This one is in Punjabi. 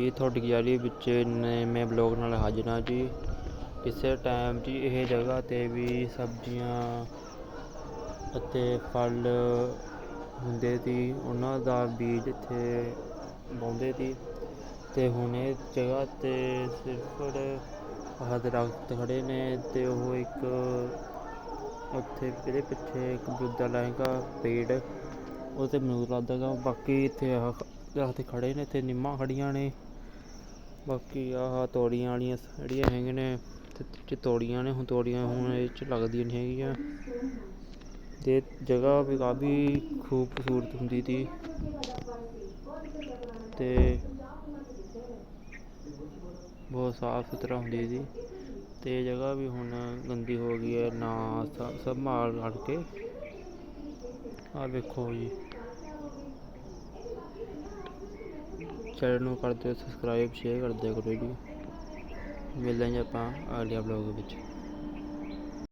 ਜੀ, ਤੁਹਾਡੀ ਗੈਲਰੀ ਵਿੱਚ ਨਵੇਂ ਬਲੌਗ ਨਾਲ ਹਾਜ਼ਰ ਹਾਂ ਜੀ। ਕਿਸੇ ਟਾਈਮ ਜੀ ਇਹ ਜਗ੍ਹਾ 'ਤੇ ਵੀ ਸਬਜ਼ੀਆਂ ਅਤੇ ਫਲ ਹੁੰਦੇ ਸੀ, ਉਹਨਾਂ ਦਾ ਬੀਜ ਇੱਥੇ ਵਾਉਂਦੇ ਸੀ। ਅਤੇ ਹੁਣ ਇਹ ਜਗ੍ਹਾ 'ਤੇ ਸਿਰਫ ਆਹ ਦਰਖਤ ਖੜ੍ਹੇ ਨੇ ਅਤੇ ਉਹ ਇੱਕ ਉੱਥੇ ਇਹਦੇ ਪਿੱਛੇ ਇੱਕ ਅਮਰੂਦ ਦਾ ਪੇੜ, ਉਹ 'ਤੇ ਅਮਰੂਦ ਲੱਗਦਾ ਗਾ ਬਾਕੀ ਇੱਥੇ ਆਹ ਦਰਖਤ ਖੜ੍ਹੇ ਨੇ, ਇੱਥੇ ਨਿੰਮਾਂ ਖੜ੍ਹੀਆਂ ਨੇ। ਬਾਕੀ ਆਹ ਤੋੜੀਆਂ ਵਾਲੀਆਂ ਜਿਹੜੀਆਂ ਹੈਗੀਆਂ ਨੇ, ਤੇ ਚ ਤੋੜੀਆਂ ਨੇ, ਹੁਣ ਤੋੜੀਆਂ ਹੁਣ ਇਹ 'ਚ ਲੱਗਦੀਆਂ ਨਹੀਂ ਹੈਗੀਆਂ। ਅਤੇ ਜਗ੍ਹਾ ਵੀ ਕਾਫੀ ਖੂਬਸੂਰਤ ਹੁੰਦੀ ਸੀ ਅਤੇ ਬਹੁਤ ਸਾਫ਼ ਸੁਥਰਾ ਹੁੰਦੀ ਸੀ। ਅਤੇ ਜਗ੍ਹਾ ਵੀ ਹੁਣ ਗੰਦੀ ਹੋ ਗਈ ਹੈ, ਨਾ ਮਾਲ ਸੰਭਾਲ ਕੇ। ਆਹ ਵੇਖੋ ਜੀ। ਚੈਨਲ ਨੂੰ ਕਰ ਦਿਓ ਸਬਸਕ੍ਰਾਈਬ ਸ਼ੇਅਰ ਕਰ ਦਿਆ ਕਰੋ ਜੀ ਮਿਲਦੇ ਹਾਂ ਜੀ ਆਪਾਂ ਅਗਲੇ ਬਲੌਗ ਵਿੱਚ।